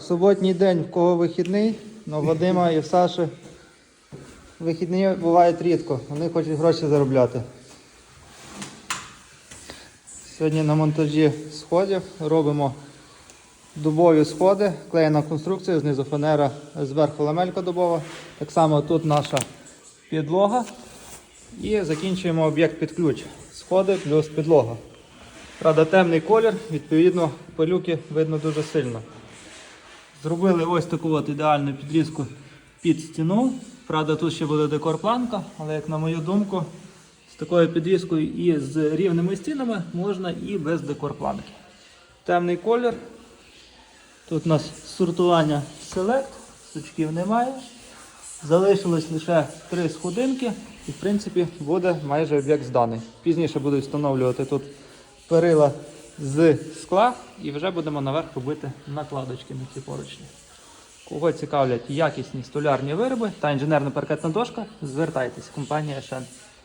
Суботній день, в кого вихідний, але Вадима і в Саші вихідні бувають рідко. Вони хочуть гроші заробляти. Сьогодні на монтажі сходів робимо дубові сходи, клеєна конструкція, знизу фанера, зверху ламелька дубова. Так само тут наша підлога. І закінчуємо об'єкт під ключ. Сходи плюс підлога. Правда, темний колір, відповідно, пилюки видно дуже сильно. Зробили ось таку от ідеальну підрізку під стіну. Правда, тут ще буде декор-планка, але як на мою думку, з такою підрізкою і з рівними стінами можна і без декор-планки. Темний колір. Тут у нас сортування Select, сучків немає. Залишилось лише три сходинки і в принципі буде майже об'єкт зданий. Пізніше будуть встановлювати тут перила з скла і вже будемо наверх робити накладочки на ці поручні. Кого цікавлять якісні столярні вироби та інженерна паркетна дошка, звертайтесь, компанія Шен.